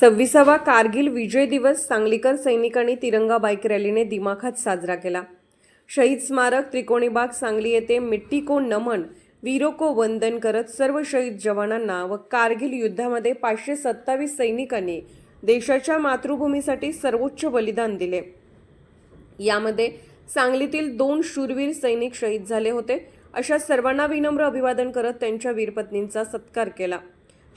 सव्वीसावा कारगिल विजय दिवस सांगलीकर सैनिकांनी तिरंगा बाईक रॅलीने दिमाखात साजरा केला. शहीद स्मारक त्रिकोणी बाग सांगली येथे मिट्टी को नमन वीरो को वंदन करत सर्व शहीद जवानांना व कारगिल युद्धामध्ये पाचशे सत्तावीस सैनिकांनी देशाच्या मातृभूमीसाठी सर्वोच्च बलिदान दिले. यामध्ये सांगलीतील दोन शूरवीर सैनिक शहीद झाले होते. अशा सर्वांना विनम्र अभिवादन करत त्यांच्या वीरपत्नींचा सत्कार केला.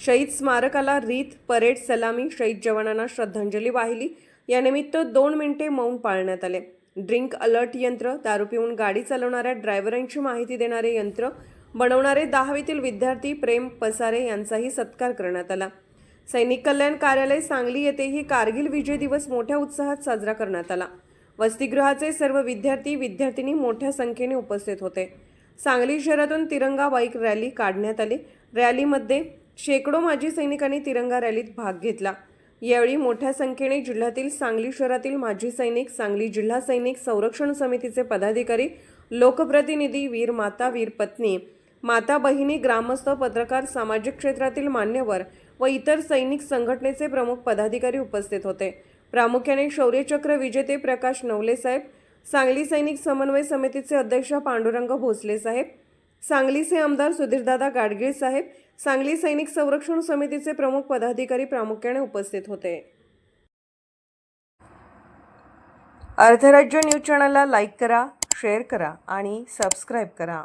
शहीद स्मारकाला रीत परेड सलामी शहीद जवानांना श्रद्धांजली वाहिली. यानिमित्त दोन मिनिटे मौन पाळण्यात आले. ड्रिंक अलर्ट यंत्र दारू पिऊन गाडी चालवणाऱ्या ड्रायव्हरांची माहिती देणारे यंत्र बनवणारे दहावीतील विद्यार्थी प्रेम पसारे यांचाही सत्कार करण्यात आला. सैनिक कल्याण कार्यालय सांगली येथेही कारगिल विजय दिवस मोठ्या उत्साहात साजरा करण्यात आला. वसतिगृहाचे सर्व विद्यार्थी विद्यार्थिनी मोठ्या संख्येने उपस्थित होते. सांगली शहरातून तिरंगा बाईक रॅली काढण्यात आली. रॅलीमध्ये शेकडो माजी सैनिकांनी तिरंगा रॅलीत भाग घेतला. यावेळी मोठ्या संख्येने जिल्ह्यातील सांगली शहरातील माजी सैनिक सांगली जिल्हा सैनिक संरक्षण समितीचे पदाधिकारी लोकप्रतिनिधी वीर माता वीर पत्नी माता बहिणी ग्रामस्थ पत्रकार सामाजिक क्षेत्रातील मान्यवर व इतर सैनिक संघटनेचे प्रमुख पदाधिकारी उपस्थित होते. प्रामुख्याने शौर्यचक्र विजेते प्रकाश नवले साहेब सांगली सैनिक समन्वय समितीचे अध्यक्ष पांडुरंग भोसले साहेब सांगलीचे आमदार सुधीरदादा गाडगीळ साहेब सांगली सैनिक संरक्षण समितीचे प्रमुख पदाधिकारी प्रामुख्याने उपस्थित होते. अर्धराज्य न्यूज चॅनलला लाईक करा शेअर करा आणि सबस्क्राईब करा.